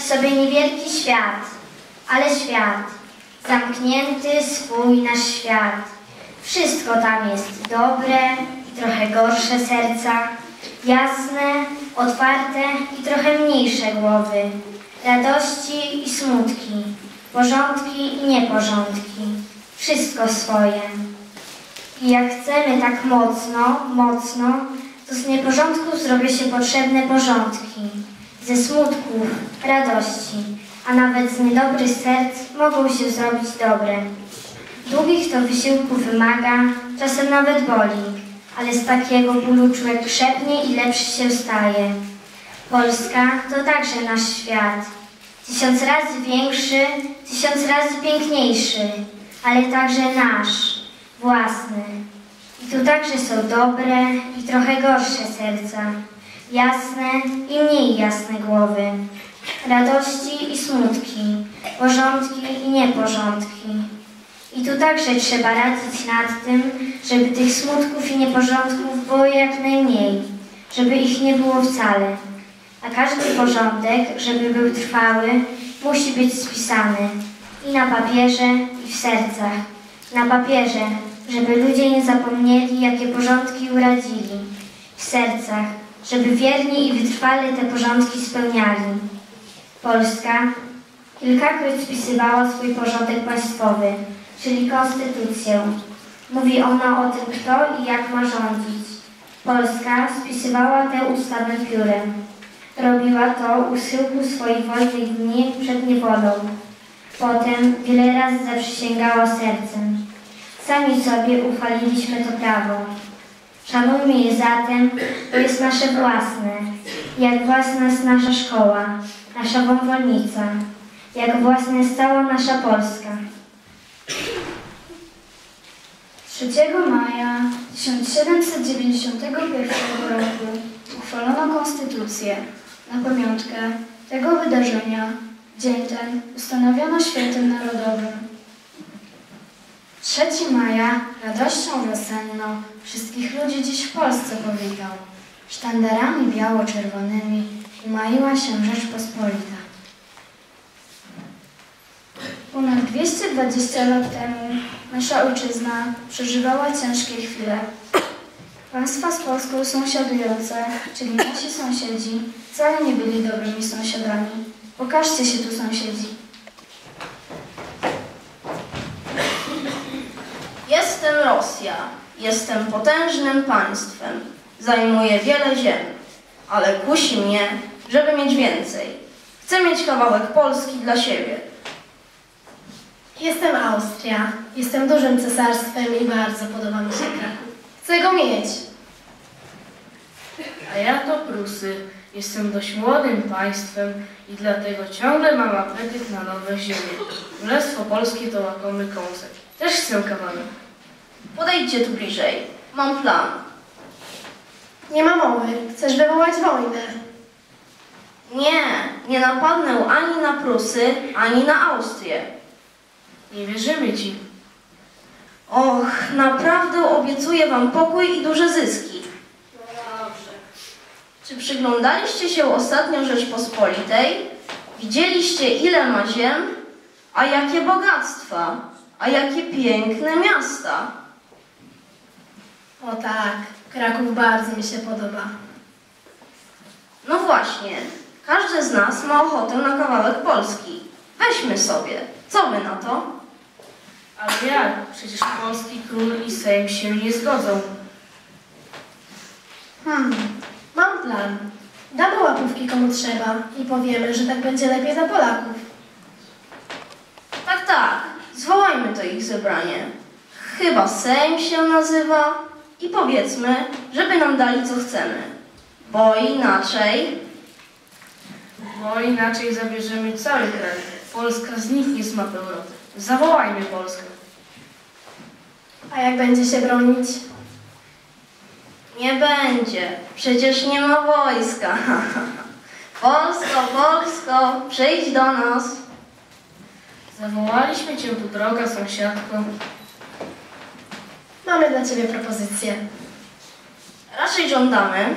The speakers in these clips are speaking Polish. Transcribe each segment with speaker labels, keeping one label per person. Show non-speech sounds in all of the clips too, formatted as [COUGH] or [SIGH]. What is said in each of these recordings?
Speaker 1: sobie niewielki świat, ale świat, zamknięty swój nasz świat. Wszystko tam jest dobre i trochę gorsze serca, jasne, otwarte i trochę mniejsze głowy, radości i smutki, porządki i nieporządki, wszystko swoje. I jak chcemy tak mocno, mocno, to z nieporządków zrobią się potrzebne porządki. Ze smutków, radości, a nawet z niedobrych serc mogą się zrobić dobre. Długich to wysiłku wymaga, czasem nawet boli, ale z takiego bólu człowiek krzepnie i lepszy się staje. Polska to także nasz świat. Tysiąc razy większy, tysiąc razy piękniejszy, ale także nasz, własny. I tu także są dobre i trochę gorsze serca, jasne i mniej jasne głowy, radości i smutki, porządki i nieporządki. I tu także trzeba radzić nad tym, żeby tych smutków i nieporządków było jak najmniej, żeby ich nie było wcale. A każdy porządek, żeby był trwały, musi być spisany i na papierze, i w sercach. Na papierze, żeby ludzie nie zapomnieli, jakie porządki uradzili. W sercach, żeby wierni i wytrwale te porządki spełniali. Polska kilkakroć spisywała swój porządek państwowy, czyli konstytucję. Mówi ona o tym, kto i jak ma rządzić. Polska spisywała tę ustawę piórem. Robiła to u schyłku swoich wolnych dni przed niewolą. Potem wiele razy zaprzysięgała sercem. Sami sobie uchwaliliśmy to prawo. Szanujmy je zatem, bo jest nasze własne. Jak własna jest nasza szkoła, nasza wąwolnica. Jak własna jest cała nasza Polska.
Speaker 2: 3 maja 1791 roku uchwalono konstytucję. Na pamiątkę tego wydarzenia dzień ten ustanowiono świętem narodowym. 3 maja radością wiosenną wszystkich ludzi dziś w Polsce powitał. Sztandarami biało-czerwonymi umaiła się Rzeczpospolita. Ponad 220 lat temu nasza ojczyzna przeżywała ciężkie chwile. Państwa z Polską sąsiadujące, czyli nasi sąsiedzi, wcale nie byli dobrymi sąsiadami. Pokażcie się tu sąsiedzi.
Speaker 3: Jestem Rosja. Jestem potężnym państwem. Zajmuję wiele ziem, ale kusi mnie, żeby mieć więcej. Chcę mieć kawałek Polski dla siebie.
Speaker 4: Jestem Austria. Jestem dużym cesarstwem i bardzo podoba mi się Kraków. Chcę go mieć.
Speaker 5: A ja to Prusy. Jestem dość młodym państwem i dlatego ciągle mam apetyt na nowe ziemie. Królestwo Polskie to łakomy kąsek. Też chcę kawałek.
Speaker 3: Podejdźcie tu bliżej. Mam plan.
Speaker 4: Nie ma mowy. Chcesz wywołać wojnę.
Speaker 3: Nie, nie napadnę ani na Prusy, ani na Austrię.
Speaker 5: Nie wierzymy ci.
Speaker 3: Och, naprawdę obiecuję wam pokój i duże zyski. Czy przyglądaliście się ostatnio Rzeczpospolitej? Widzieliście ile ma ziem? A jakie bogactwa? A jakie piękne miasta?
Speaker 4: O tak, Kraków bardzo mi się podoba.
Speaker 3: No właśnie, każdy z nas ma ochotę na kawałek Polski. Weźmy sobie. Co wy na to?
Speaker 5: Ale jak? Przecież polski król i Sejm się nie zgodzą.
Speaker 4: Hmm, mam plan. Damy łapówki komu trzeba i powiemy, że tak będzie lepiej dla Polaków.
Speaker 3: Tak, tak. Zwołajmy to ich zebranie. Chyba Sejm się nazywa. I powiedzmy, żeby nam dali co chcemy. Bo inaczej...
Speaker 5: Bo inaczej zabierzemy cały kraj. Polska zniknie z mapy Europy. Zawołajmy Polskę.
Speaker 4: A jak będzie się bronić?
Speaker 3: Nie będzie. Przecież nie ma wojska. [LAUGHS] Polsko, Polsko, przyjdź do nas.
Speaker 5: Zawołaliśmy cię tu, droga sąsiadko.
Speaker 4: Mamy dla ciebie propozycję.
Speaker 3: Raczej żądamy.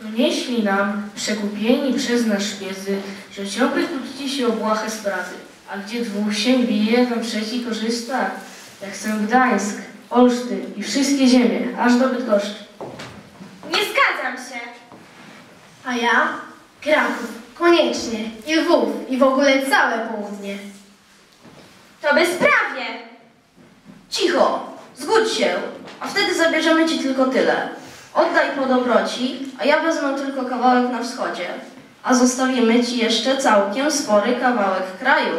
Speaker 5: Donieśli nam, przekupieni przez nas szpiezy, że ciągle kłócicie się o błahe sprawy. A gdzie dwóch się bije, tam trzeci korzysta. Ja chcę Gdańsk, Olsztyn i wszystkie ziemie, aż do Bydgoszczy.
Speaker 6: Nie zgadzam się.
Speaker 4: A ja? Kraków, koniecznie. I Lwów, i w ogóle całe południe.
Speaker 6: To bezprawie.
Speaker 3: Cicho, zgódź się, a wtedy zabierzemy ci tylko tyle. Oddaj po dobroci, a ja wezmę tylko kawałek na wschodzie. A zostawimy ci jeszcze całkiem spory kawałek kraju.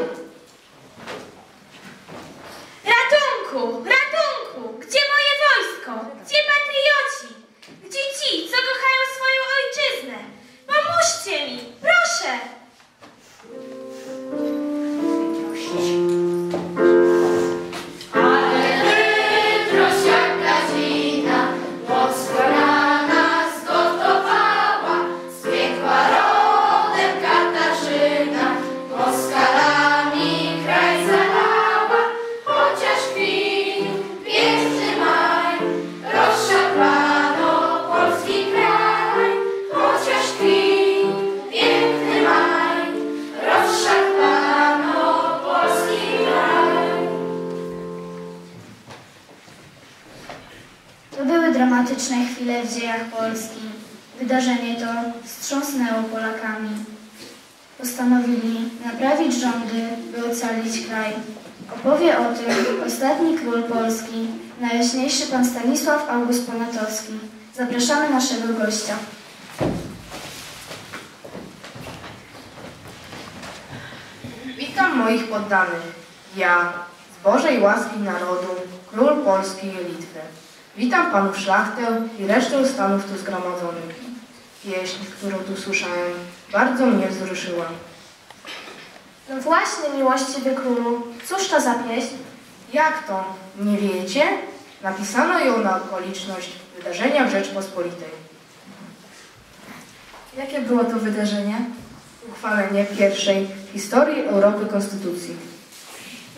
Speaker 2: Dramatyczne chwile w dziejach Polski. Wydarzenie to wstrząsnęło Polakami. Postanowili naprawić rządy, by ocalić kraj. Opowie o tym ostatni król Polski, najjaśniejszy pan Stanisław August Poniatowski. Zapraszamy naszego gościa.
Speaker 7: Witam moich poddanych. Ja, z Bożej łaski narodu, król Polski i Litwy. Witam panów szlachtę i resztę stanów tu zgromadzonych. Pieśń, którą tu słyszałem, bardzo mnie wzruszyła.
Speaker 4: No właśnie, miłościwy królu. Cóż to za pieśń?
Speaker 7: Jak to? Nie wiecie? Napisano ją na okoliczność wydarzenia w Rzeczpospolitej.
Speaker 2: Jakie było to wydarzenie?
Speaker 7: Uchwalenie pierwszej w historii Europy Konstytucji.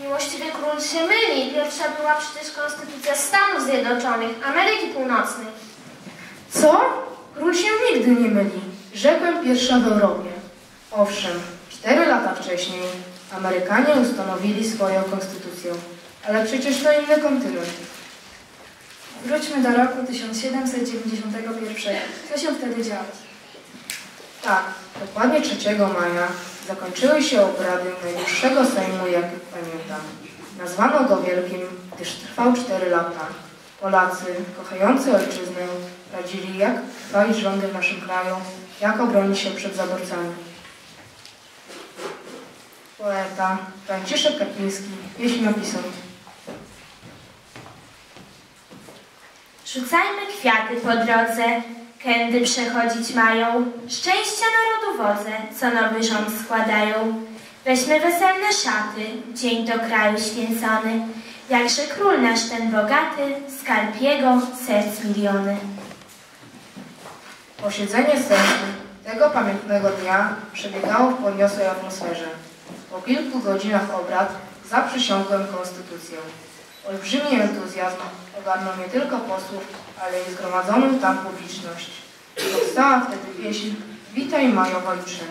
Speaker 4: Miłościwy król się myli. Pierwsza była przecież konstytucja Stanów Zjednoczonych, Ameryki Północnej.
Speaker 7: Co? Król się nigdy nie myli. Rzekłem pierwsza w Europie. Owszem, cztery lata wcześniej Amerykanie ustanowili swoją konstytucję. Ale przecież to inny kontynent.
Speaker 2: Wróćmy do roku 1791. Co się wtedy działo?
Speaker 7: Tak, dokładnie 3 maja zakończyły się obrady najdłuższego Sejmu, jak pamiętam. Nazwano go Wielkim, gdyż trwał 4 lata. Polacy, kochający ojczyznę, radzili, jak trwać rządy w naszym kraju, jak obronić się przed zaborcami. Poeta Franciszek Kapiński pieśń napisał.
Speaker 6: Rzucajmy kwiaty po drodze, kędy przechodzić mają, szczęścia narodu wodze, co nowy rząd składają. Weźmy weselne szaty, dzień do kraju święcony, jakże król nasz ten bogaty, skarb jego, serc miliony.
Speaker 7: Posiedzenie Sejmu tego pamiętnego dnia przebiegało w podniosłej atmosferze. Po kilku godzinach obrad zaprzysiągłem konstytucję. Olbrzymi entuzjazm ogarnął nie tylko posłów, ale i zgromadzoną tam publiczność. Powstała wtedy pieśń Witaj Majo w Ojczyźnie.